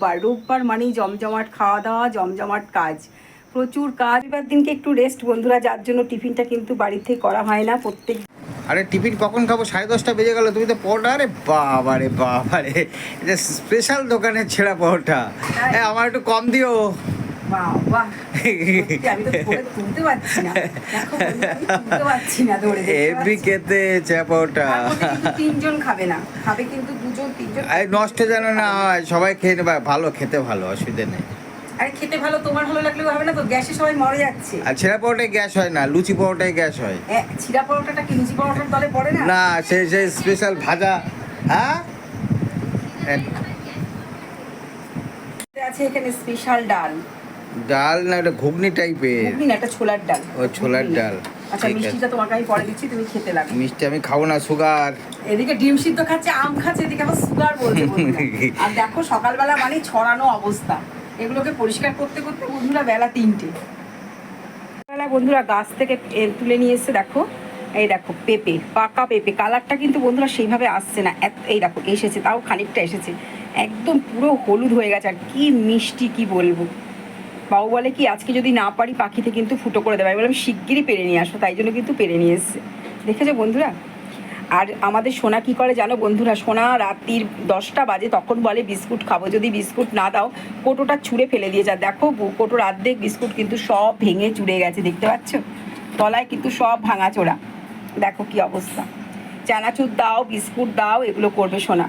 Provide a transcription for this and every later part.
রোববার। রোববার মানেই জমজমাট খাওয়া দাওয়া জমজমাট কাজ। প্রচুর কাজ। এবার দিনকে একটু রেস্ট বন্ধুরা যার জন্য টিফিনটা কিন্তু বাড়িতে করা হয় না। প্রত্যেক আরে টিফিন কখন খাব? সাড়ে দশটা বেজে গেল। তুমি তো পরোটা? আরে বাবা রে বাবা রে। এটা স্পেশাল দোকানের ছেঁড়া পরোটা। হ্যাঁ আমার একটু কম দিও। নষ্ট যেন না হয় সবাই খেয়ে নেবে। ভালো খেতে ভালো অসুবিধা নেই। আরে খেতে ভালো তোমার ভালো লাগলেও হবে না তো গ্যাসে সবাই মরে যাচ্ছে। আর ছেঁড়া পরোটায় গ্যাস হয় না লুচি পরোটায় গ্যাস হয়। ছিঁড়া পরোটাটা কি লুচি পরোটার তলে পড়ে না? না সে স্পেশাল ভাজা হ্যাঁ? আছে এখানে স্পেশাল ডাল। ডাল না এটা ঘুগনি টাইপের? ঘুগনি না একটা ছোলার ডাল। ও ছোলার ডাল। আচ্ছা মিষ্টিটা তোমাকে আমি পরে দিচ্ছি তুমি খেতে লাগবে। মিষ্টি আমি খাব না সুগার। এদিকে ডিম সিদ্ধ খাচ্ছে আম খাচ্ছে এদিকে আবার সুগার বলছে বন্ধুরা। আর দেখো সকালবেলা মানে ছড়ানো অবস্থা। এগুলোকে পরিষ্কার করতে করতে বন্ধুরা বেলা তিনটে। বেলা বন্ধুরা গাছ থেকে তুলে নিয়ে এসে দেখো। এই দেখো পেঁপে পাকা পেঁপে। কালারটা কিন্তু বন্ধুরা সেইভাবে আসছে না। এই দেখো এসেছে তাও খানিকটা এসেছে। একদম পুরো হলুদ হয়ে গেছে আর কি মিষ্টি কি বলব। বাবু বলে কি, আজকে যদি না পারি পাখিতে কিন্তু ফুটো করে দেবে। আমি বললাম, শিগগিরই পেরে নিয়ে আসো, তাই জন্য কিন্তু পেরে নিয়ে এসছে। দেখেছ বন্ধুরা? আর আমাদের সোনা কি করে জানো বন্ধুরা? সোনা রাত্রির দশটা বাজে, তখন বলে বিস্কুট খাব। যদি বিস্কুট না দাও, কোটোটা ছুঁড়ে ফেলে দিয়ে যা। দেখো কোটোর অর্ধেক বিস্কুট কিন্তু সব ভেঙে চুড়ে গেছে, দেখতে পাচ্ছ? তলায় কিন্তু সব ভাঙাচোরা। দেখো কি অবস্থা। চানাচুর দাও, বিস্কুট দাও, এগুলো করবে সোনা।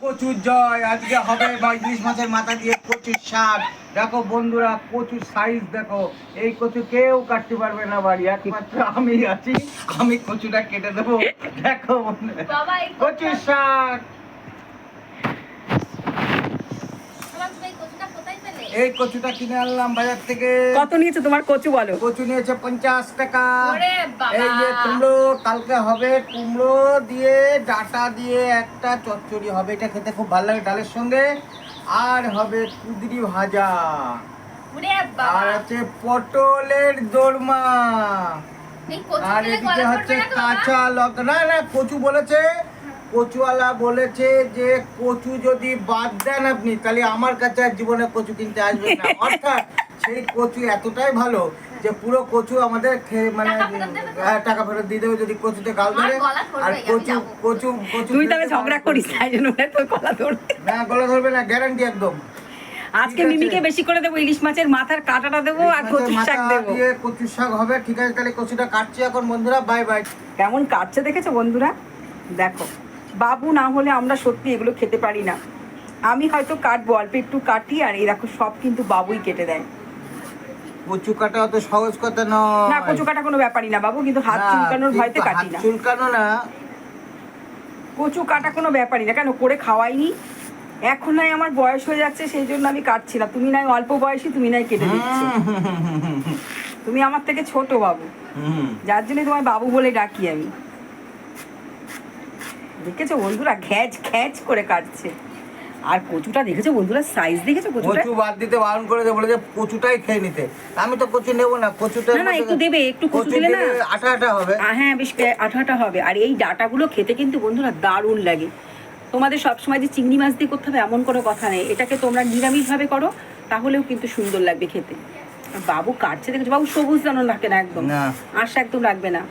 কচুর জয় আজকে হবে বা ইলিশ মাছের মাথা দিয়ে প্রচুর শাক দেখো বন্ধুরা প্রচুর সাইজ দেখো। এই কচু কেউ কাটতে পারবে না বাড়ি একমাত্র আমি আছি। আমি কচুটা কেটে দেবো। দেখো প্রচুর কচুর শাক বাবা তুমি এই কচুটা কোথায় পেলে এই কচুটা কিনে আনলাম বাজার থেকে। কত নিয়েছে তোমার কচু বলো? কচু নিয়েছে পঞ্চাশ টাকা। এই যে কুমড়ো কালকে হবে কুমড়ো দিয়ে ডাটা দিয়ে একটা চচ্চড়ি হবে। এটা খেতে খুব ভালো লাগে ডালের সঙ্গে। আর হবে কুদরি ভাজা। আর বাবা। আছে পটলের দোরমা। আর এদিকে হচ্ছে? কাঁচা লঙ্কা। না না কচু বলেছে। কচুওয়ালা বলেছে যে কচু যদি বাদ দেন আপনি তাহলে আমার কাছে আর জীবনে কচু কিনতে আসবেন না। অর্থাৎ সেই কচু এতটাই ভালো যে পুরো কচু আমাদের খেয়ে মানে টাকা ফেরত? হ্যাঁ, টাকা ফেরত দিয়ে দেবে যদি কচুতে গাল ধরে। আর কচু কচু কচু তুই তবে খেতে ঝগড়া করিস তাই জন্য তোর গলা ধরবে। না গলা ধরবে না গ্যারান্টি একদম। আজকে মিমিকে বেশি করে দেবো ইলিশ মাছের মাথার কাঁটাটা দেবো আর মাথা শাক দেবো। কচুর শাক হবে ঠিক আছে? তাহলে কচুটা কাটছি এখন বন্ধুরা বাই বাই কেমন কাটছে দেখেছ বন্ধুরা? দেখো। বাবু না হলে আমরা সত্যি এগুলো খেতে পারি না। আমি হয়তো কাটবো অল্প একটু কাটি আর এই দেখো সব কিন্তু বাবুই কেটে দেয়। কচু কাটা অত সহজ কথা নয়। না কচু কাটা কোনো ব্যাপারই না বাবু কিন্তু হাত চুলকানোর ভয়তে কাটি না। চুলকানো না। কচু কাটা কোনো ব্যাপারই না কেন করে খাওয়াইনি? এখন নাই আমার বয়স হয়ে যাচ্ছে সেই জন্য আমি কাটছি না তুমি নাই অল্প বয়সী তুমি নাই কেটে দিচ্ছ। তুমি আমার থেকে ছোট বাবু। যার জন্য তোমায় বাবু বলে ডাকি আমি। দেখেছ বন্ধুরা? ঘ্যাচ ঘ্যাচ করে কাটছে। আর কচুটা দেখেছ বন্ধুরা? সাইজ দেখেছ কচুটা? কচু বাদ দিতে বারণ করে দেবো বলে যে কচুটাই খেয়ে নিতে। আমি তো কচু নেব না কচুটা না, না, একটু দেবে, একটু কচু দিলে না। আঠা আঠা হবে। হ্যাঁ বেশ আঠা আঠা হবে। আর এই ডাটাগুলো খেতে কিন্তু বন্ধুরা দারুণ লাগে। তোমাদের সবসময় যে চিংড়ি মাছ দিয়ে করতে হবে এমন কোনো কথা নেই। এটাকে তোমরা নিরামিষভাবে করো তাহলেও কিন্তু সুন্দর লাগবে খেতে। বাবু কাটছে দেখেছ? বাবু সবুজ যেন লাগে না একদম। আশা একদম লাগবে না।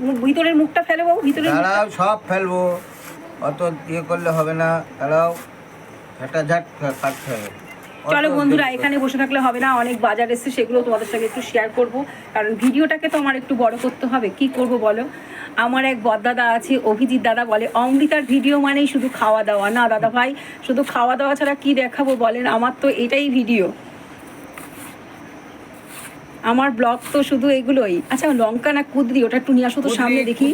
ভিতরের মুখটা ফেলে বাবু ভিতরের মুখটা- দাঁড়াও সব ফেলব। অত ইয়ে করলে হবে না। দাঁড়াও। ঝাট কাটতে হবে। চলো বন্ধুরা এখানে বসে থাকলে হবে না। অনেক বাজার এসছে সেগুলো তোমাদের সঙ্গে একটু শেয়ার করব। কারণ ভিডিওটাকে তো আমার একটু বড় করতে হবে। কি করব বলো? আমার এক বদদাদা আছে অভিজিৎ দাদা বলে অমৃতার ভিডিও মানেই শুধু খাওয়া দাওয়া। না দাদা ভাই শুধু খাওয়া দাওয়া ছাড়া কি দেখাবো বলেন? আমার তো এটাই ভিডিও। আমার ব্লগ তো শুধু এগুলোই। আচ্ছা লঙ্কা না কুদরি? ওটা একটু নিয়ে আসো তো সামনে দেখি।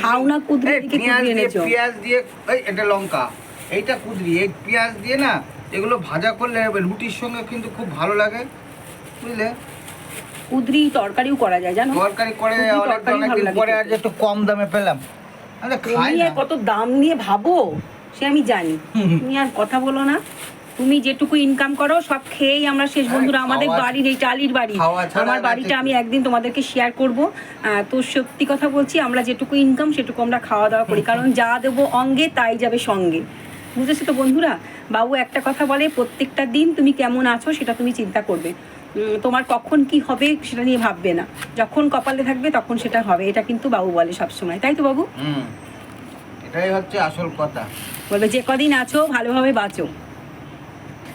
খাও না কুদরি পেঁয়াজ কুদরি এনেছো? পেঁয়াজ দিয়ে এই এটা লঙ্কা। এইটা কুদরি। এই পেঁয়াজ দিয়ে না এগুলো ভাজা করলে রুটির সঙ্গে কিন্তু খুব ভালো লাগে। বুঝলে? কুদরি তরকারিও করা যায় জানো? তরকারি করে অনেক ভালো অনেকদিন পরে। আজ একটু কম দামে পেলাম। আরে খাই না। কত দাম নিয়ে ভাবো? সে আমি জানি। তুমি আর কথা বলো না। তুমি যেটুকু ইনকাম করো সব খেয়েই আমরা শেষ। বন্ধুরা আমাদের বাড়ির এই টালির বাড়ি। আমার বাড়িটা আমি একদিন তোমাদেরকে শেয়ার করব। তো সত্যি কথা বলছি আমরা যেটুকু ইনকাম সেটুকু আমরা খাওয়া দাওয়া করি। কারণ যা দেবো অঙ্গে তাই যাবে সঙ্গে। বুঝেছ তো বন্ধুরা? বাবু একটা কথা বলে প্রত্যেকটা দিন তুমি কেমন আছো সেটা তুমি চিন্তা করবে। তোমার কখন কি হবে সেটা নিয়ে ভাববে না। যখন কপালে থাকবে তখন সেটা হবে। এটা কিন্তু বাবু বলে সবসময়। তাই তো বাবু? এটাই হচ্ছে আসল কথা। বলবে যে কদিন আছো ভালোভাবে বাঁচো।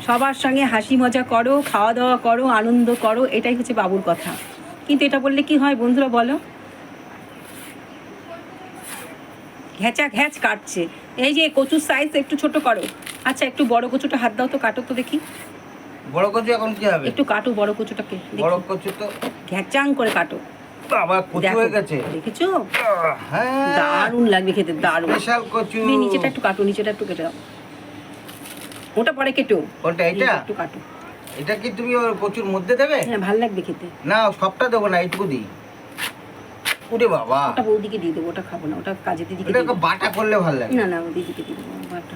সবার সঙ্গে হাসি মজা করো খাওয়া দাওয়া করো আনন্দ করো এটাই হচ্ছে বাবুর কথা। কিন্তু এটা বললে কি হয় বন্ধুরা বলো? ঘ্যাচা ঘ্যাচ কাটছে। এই যে কচুর সাইজ একটু ছোট করো। আচ্ছা একটু বড় কচুটা হাত দাও তো কাটো তো দেখি। বড় কচু এখন কি হবে? একটু কাটো বড় কচুটাকে বড় কচু তো ঘ্যাচাং করে কাটো। আবার কচু হয়ে গেছে। দেখেছ? হ্যাঁ। দারুণ লাগবে খেতে দারুণ। স্পেশাল কচু। নিচেটা একটু কাটো নিচেটা একটু কেটে দাও। ওটা পরে কেটো। ওটা এটা? একটু কাটো। এটা কি তুমি ওর কচুর মধ্যে দেবে? হ্যাঁ ভালো লাগবে খেতে। না সবটা দেবো না এইটুকু দিই। ওরে বাবা। ওটা বৌদিকে দিয়ে দেবো ওটা খাব না ওটা কাজে দিদিকে বাটা করলে ভালো লাগে। না না দিদিকে দিয়ে দেবো বাটা।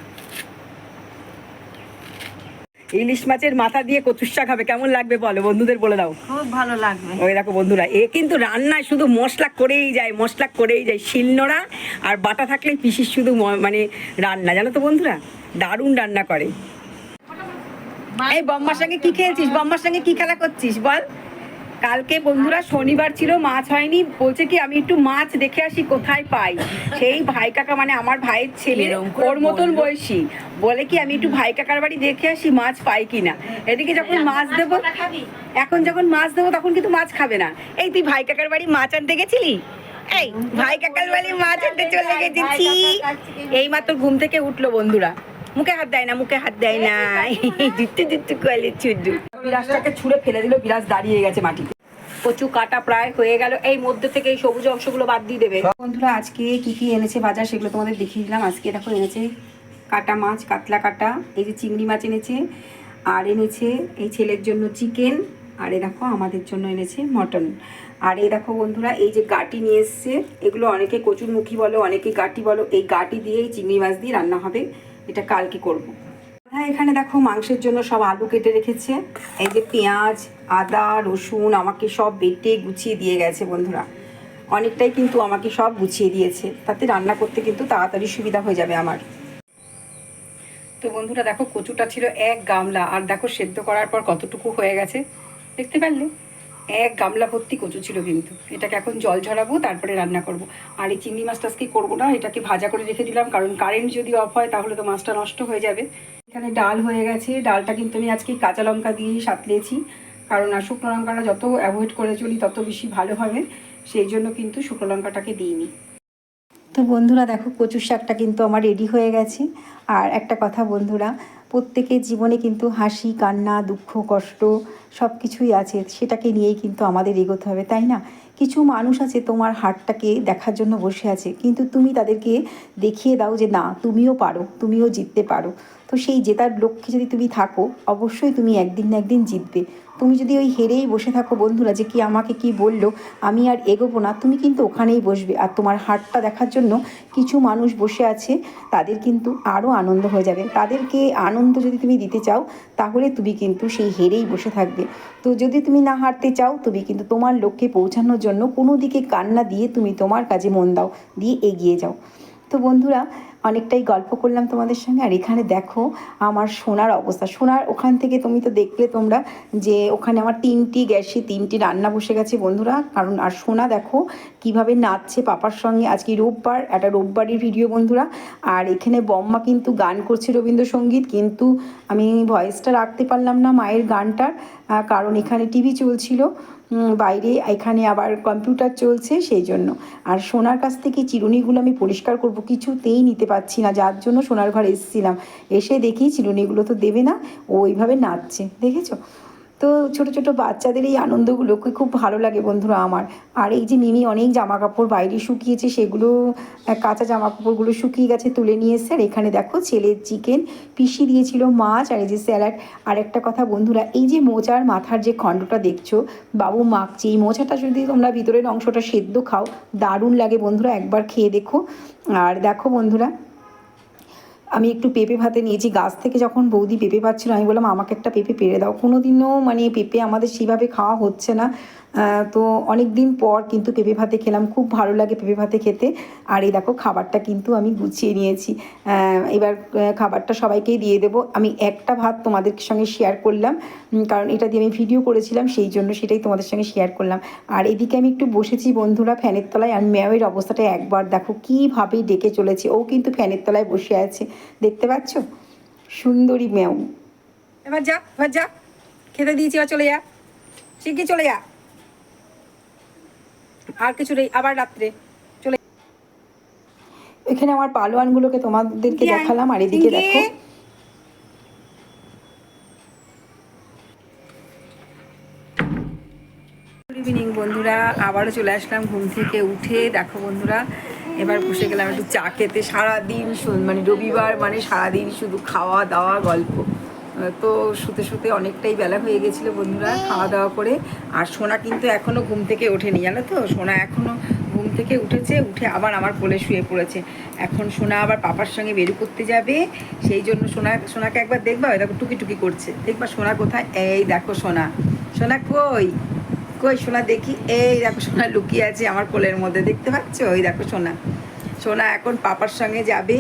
ইলিশ মাছের মাথা দিয়ে কচুর শাক হবে। কেমন লাগবে বলো? বন্ধুদের বলে দাও। খুব ভালো লাগবে। ওই দেখো বন্ধুরা এ কিন্তু রান্নায় শুধু মশলা করেই যায় মশলা করেই যায়। শিলনোড়া আর বাটা থাকলে পিসির শুধু মানে রান্না। জানো তো বন্ধুরা দারুণ রান্না করে। এই বম্মার সঙ্গে কি খেলছিস? বম্মার সঙ্গে কি খেলা করছিস? বল। কালকে বন্ধুরা শনিবার ছিল মাছ হয়নি। বলছে কি আমি একটু মাছ দেখে আসি কোথায় পাই? সেই ভাই কাকা মানে আমার ভাইয়ের ছেলে ওর মতন বয়সী। বলে কি আমি একটু ভাই কাকার বাড়ি দেখে আসি মাছ পাই কিনা। এদিকে যখন মাছ দেবো এখন যখন মাছ দেবো তখন কিন্তু মাছ খাবে না। এই তুই ভাই কাকার বাড়ি মাছ আনতে গেছিলি? এই ভাই কাকার বাড়ি মাছ আনতে চলে গেছি। এই মাত্র ঘুম থেকে উঠল বন্ধুরা। মুখে হাত দেয় না মুখে হাত দেয় না। জুত্তু জুত্তু কলে ছুটু বিরাজটাকে ছুঁড়ে। ফেলে দিল বিরাজ দাঁড়িয়ে গেছে মাটিতে। কচু কাটা প্রায় হয়ে গেল। এই মধ্যে থেকে এই সবুজ অংশগুলো বাদ দিয়ে দেবে। বন্ধুরা, আজকে কি কি এনেছে বাজার সেগুলো তোমাদের দেখিয়ে দিলাম। আজকে দেখো এনেছে কাটা মাছ, কাতলা কাটা, এই যে চিংড়ি মাছ এনেছে, আর এনেছে এই ছেলের জন্য চিকেন, আর এ দেখো আমাদের জন্য এনেছে মটন। আর এই দেখো বন্ধুরা, এই যে গাটি নিয়ে এসছে, এগুলো অনেকে কচুরমুখী বলো, অনেকে গাটি বলো, এই গাটি দিয়ে এই চিংড়ি মাছ দিয়ে রান্না হবে। এটা কালকে করব। হ্যাঁ এখানে দেখো মাংসের জন্য সব আলু কেটে রেখেছে। এই যে পেঁয়াজ, আদা, রসুন আমাকে সব বেটে গুছিয়ে দিয়ে গেছে বন্ধুরা। অনেকটাই কিন্তু আমাকে সব গুছিয়ে দিয়েছে। তাতে রান্না করতে কিন্তু তাড়াতাড়ি সুবিধা হয়ে যাবে আমার। তো বন্ধুরা দেখো কচুটা ছিল এক গামলা, আর দেখো সেদ্ধ করার পর কতটুকু হয়ে গেছে। দেখতে পারলে? এক গামলা ভর্তি কচু ছিল কিন্তু। এটাকে এখন জল ঝরাবো, তারপরে রান্না করব। আর এই চিংড়ি মাছটা আজকে করব না, এটাকে ভাজা করে রেখে দিলাম, কারণ কারেন্ট যদি অফ হয় তাহলে তো মাছটা নষ্ট হয়ে যাবে। এখানে ডাল হয়ে গেছে। ডালটা কিন্তু আমি আজকে কাঁচা লঙ্কা দিয়েই সাতলেছি। কারণ আর শুকনো লঙ্কাটা যত অ্যাভয়েড করে চলি, তত বেশি ভালো হবে। সেই জন্য কিন্তু শুকনো লঙ্কাটাকে দিইনি। তো বন্ধুরা, দেখো কচুর শাকটা কিন্তু আমার রেডি হয়ে গেছে। আর একটা কথা বন্ধুরা, প্রত্যেকের জীবনে কিন্তু হাসি, কান্না, দুঃখ, কষ্ট সব কিছুই আছে। সেটাকে নিয়েই কিন্তু আমাদের এগোতে হবে, তাই না? কিছু মানুষ আছে তোমার হাটটাকে দেখার জন্য বসে আছে। কিন্তু তুমি তাদেরকে দেখিয়ে দাও যে, না, তুমিও পারো, তুমিও জিততে পারো। তো সেই জেতার লক্ষ্যে যদি তুমি থাকো, অবশ্যই তুমি একদিন না একদিন জিতবে। তুমি যদি ওই হেরেই বসে থাকো, বন্ধুরা, যে কি আমাকে কি বলল, আমি আর এগোবো না, তুমি কিন্তু ওখানেই বসবে। আর তোমার হাটটা দেখার জন্য কিছু মানুষ বসে আছে, তাদের কিন্তু আরও আনন্দ হয়ে যাবে। তাদেরকে আনন্দ যদি তুমি দিতে চাও, তাহলে তুমি কিন্তু সেই হেরেই বসে থাকবে। তো যদি তুমি না হারতে চাও, তুমি কিন্তু তোমার লক্ষ্যে পৌঁছানোর জন্য কোনো দিকে কান্না দিয়ে তুমি তোমার কাজে মন দাও, দিয়ে এগিয়ে যাও। তো বন্ধুরা অনেকটাই গল্প করলাম তোমাদের সঙ্গে। আর এখানে দেখো আমার সোনার অবস্থা। সোনার ওখান থেকে তুমি তো দেখলে তোমরা যে ওখানে আমার তিনটি গ্যাসে তিনটি রান্না বসে গেছে বন্ধুরা। কারণ আর সোনা দেখো কীভাবে নাচছে পাপার সঙ্গে। আজকে রোববার, একটা রোববারের ভিডিও বন্ধুরা। আর এখানে বম্মা কিন্তু গান করছে রবীন্দ্রসঙ্গীত। কিন্তু আমি ভয়েসটা রাখতে পারলাম না মায়ের গানটার কারণ এখানে টিভি চলছিল। বাইরে, এখানে আবার কম্পিউটার চলছে সেই জন্য আর সোনার কাছ থেকে চিরুনিগুলো আমি পরিষ্কার করব, কিছুতেই নিতে পারছি না, যার জন্য সোনার ঘরে এসেছিলাম। এসে দেখি চিরুনিগুলো তো দেবে না, ও ওইভাবে নাচছে, দেখেছ? তো ছোট ছোট বাচ্চাদের এই আনন্দগুলোকে খুব ভালো লাগে বন্ধুরা আমার। আর এই যে মিমি অনেক জামা কাপড় বাইরে শুকিয়েছে, সেগুলো কাঁচা জামা কাপড়গুলো শুকিয়ে গেছে তুলে নিয়ে এসছে। আর এখানে দেখো ছেলের চিকেন পিষি দিয়েছিল মাছ আর এই যে স্যালাড। আর একটা কথা বন্ধুরা, এই যে মোচার মাথার যে খণ্ডটা দেখছ, বাবু মাখছে। এই মোচাটা যদি তোমরা ভিতরের অংশটা সেদ্ধ খাও, দারুণ লাগে বন্ধুরা, একবার খেয়ে দেখো। আর দেখো বন্ধুরা আমি একটু পেঁপে ভাতে নিয়েছি। গাছ থেকে যখন বৌদি পেঁপে পাচ্ছিল, আমি বললাম, আমাকে একটা পেঁপে পেরে দাও। কোনো দিনও মানে পেঁপে আমাদের সেইভাবে খাওয়া হচ্ছে না। তো অনেক দিন পর কিন্তু পেঁপে ভাতে খেলাম। খুব ভালো লাগে পেঁপে ভাতে খেতে। আর এই দেখো, খাবারটা কিন্তু আমি গুছিয়ে নিয়েছি। এবার খাবারটা সবাইকেই দিয়ে দেবো। আমি একটা ভাত তোমাদের সঙ্গে শেয়ার করলাম। কারণ এটা দিয়ে আমি ভিডিও করেছিলাম, সেই জন্য সেটাই তোমাদের সঙ্গে শেয়ার করলাম। আর এদিকে আমি একটু বসেছি বন্ধুরা ফ্যানের তলায়, আর ম্যাওয়ের অবস্থাটা একবার দেখো, কীভাবে ডেকে চলেছে। ও কিন্তু ফ্যানের তলায় বসে আছে। দেখতে পাচ্ছ? সুন্দরী ম্যাও এবার যা এবার যা। খেতে দিয়েছি, এবার চলে যা। শিগগির চলে যা। আর কিছু নেই আবার রাত্রে চলে এখানে আমার পালোয়ানগুলোকে তোমাদেরকে দেখালাম আর এদিকে দেখো। গুড ইভিনিং বন্ধুরা। আবারও চলে আসলাম ঘুম থেকে উঠে। দেখো বন্ধুরা এবার বসে গেলাম একটু চা খেতে। সারাদিন মানে রবিবার মানে সারাদিন শুধু খাওয়া দাওয়া গল্প। তো শুতে শুতে অনেকটাই বেলা হয়ে গেছিল বন্ধুরা, খাওয়া দাওয়া করে। আর সোনা কিন্তু এখনও ঘুম থেকে ওঠেনি, জানো তো? সোনা এখনও ঘুম থেকে উঠেছে, উঠে আবার আমার কোলে শুয়ে পড়েছে। এখন সোনা আবার পাপার সঙ্গে বের করতে যাবে, সেই জন্য সোনা, সোনাকে একবার দেখবা? দেখো টুকি টুকি করছে। দেখবা সোনা কোথায়? এই দেখো সোনা। সোনা কই? কই সোনা দেখি? এই দেখো সোনা লুকিয়ে আছে আমার কোলের মধ্যে, দেখতে পাচ্ছ? ওই দেখো সোনা। সোনা এখন পাপার সঙ্গে যাবে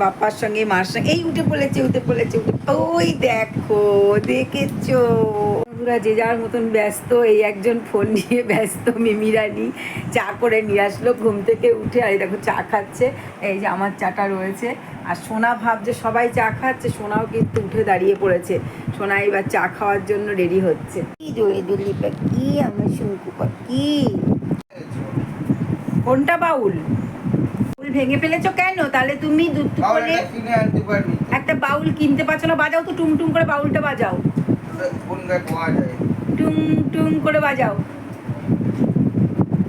বাপ্পার সঙ্গে, মার সঙ্গে, এই উঠে পড়েছে উঠে পড়েছে, উঠে ওই দেখো, দেখেছ? বন্ধুরা, যে যার মতন ব্যস্ত, এই একজন ফোন নিয়ে ব্যস্ত মিমিরানি চা করে নিয়ে আসলো, ঘুম থেকে উঠে, আর দেখো চা খাচ্ছে। এই যে আমার চাটা রয়েছে। আর সোনা ভাবছে, সবাই চা খাচ্ছে, সোনাও কিন্তু উঠে দাঁড়িয়ে পড়েছে। সোনা এবার চা খাওয়ার জন্য রেডি হচ্ছে। কি জোরে দুলি কি আমার শঙ্কু কি? কোনটা বাউল? বাউল ভেঙে ফেলেছো কেন? তাহলে তুমি দুটো করে পারবি তো? একটা বাউল কিনতে পারছ না বাজাও তো টুম টুম করে বাউলটা বাজাও। টুম টুম টুং টুং করে বাজাও।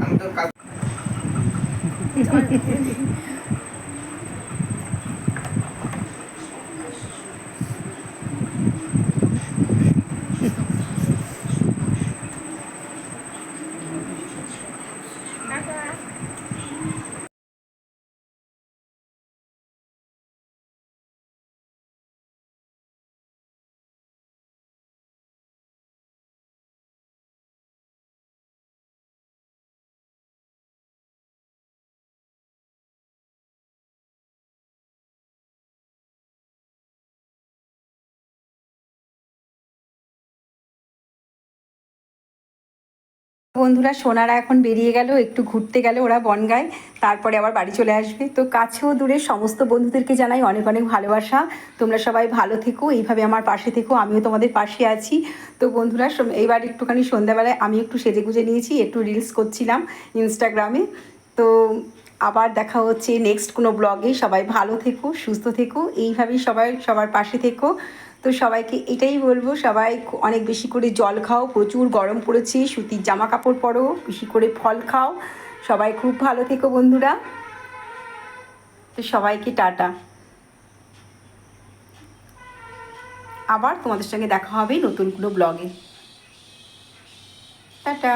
আমি তো বন্ধুরা, সোনারা এখন বেরিয়ে গেল, একটু ঘুরতে গেল ওরা বনগায়, তারপরে আবার বাড়ি চলে আসবে। তো কাছেও দূরে সমস্ত বন্ধুদেরকে জানাই অনেক অনেক ভালোবাসা। তোমরা সবাই ভালো থেকো, এইভাবে আমার পাশে থেকো, আমিও তোমাদের পাশে আছি। তো বন্ধুরা এইবার একটুখানি সন্ধ্যাবেলায় আমি একটু সেজে গুজে নিয়েছি, একটু রিলস করছিলাম ইনস্টাগ্রামে। তো আবার দেখা হচ্ছে নেক্সট কোনো ব্লগে সবাই ভালো থেকো, সুস্থ থেকো। এইভাবেই সবাই সবার পাশে থেকো। তো সবাইকে এটাই বলব, সবাই অনেক বেশি করে জল খাও। প্রচুর গরম পড়েছে, সুতির জামা কাপড় পরো, বেশি করে ফল খাও। সবাই খুব ভালো থেকো বন্ধুরা। তো সবাইকে টাটা। আবার তোমাদের সঙ্গে দেখা হবে নতুন কোনো ব্লগে টাটা।